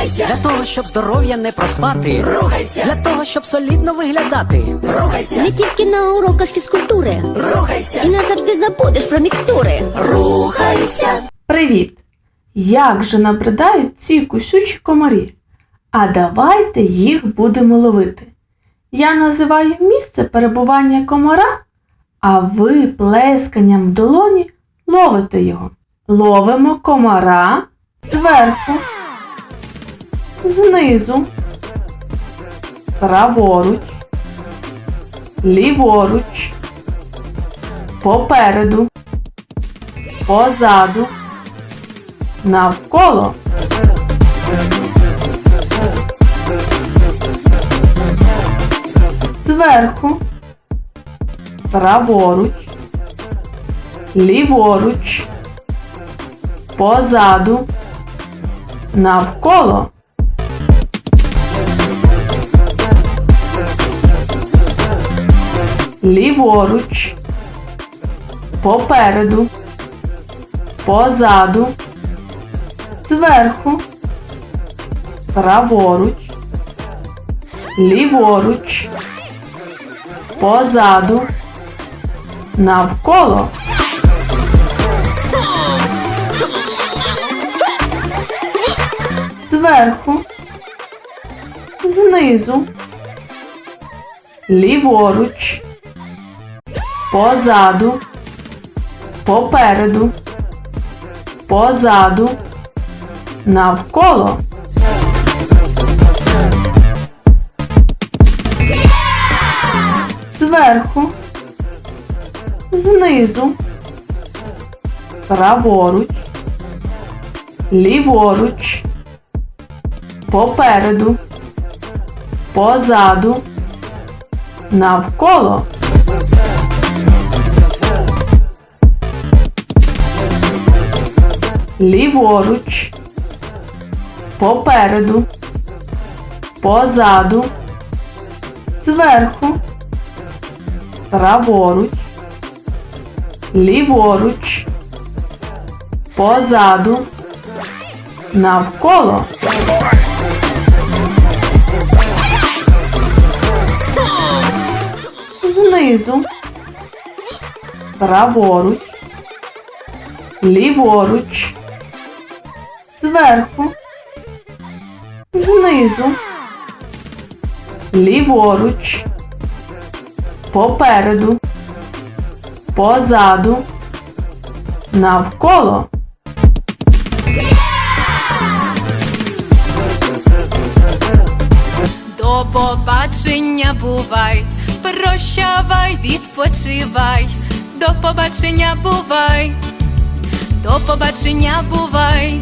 Рухайся, Для того, щоб здоров'я не проспати. рухайся, Для того, щоб солідно виглядати. рухайся, Не тільки на уроках фізкультури. рухайся, І назавжди забудеш про мікстури. рухайся. Привіт! Як же набридають ці кусючі комарі? А давайте їх будемо ловити. Я називаю місце перебування комара, а ви плесканням в долоні ловите його. Ловимо комара зверху, знизу, праворуч, ліворуч, попереду, позаду, навколо. Зверху, праворуч, ліворуч, позаду, навколо. Ліворуч, попереду, позаду, зверху, праворуч, ліворуч, позаду, навколо. Зверху, знизу, ліворуч, позаду, попереду, позаду, навколо. Зверху, знизу, праворуч, ліворуч, попереду, позаду, навколо. Ліворуч, попереду, позаду, зверху, праворуч, ліворуч, позаду, навколо. Знизу, праворуч, ліворуч, зверху, знизу, ліворуч, попереду, позаду, навколо. До побачення бувай, прощавай, відпочивай, до побачення бувай, до побачення бувай.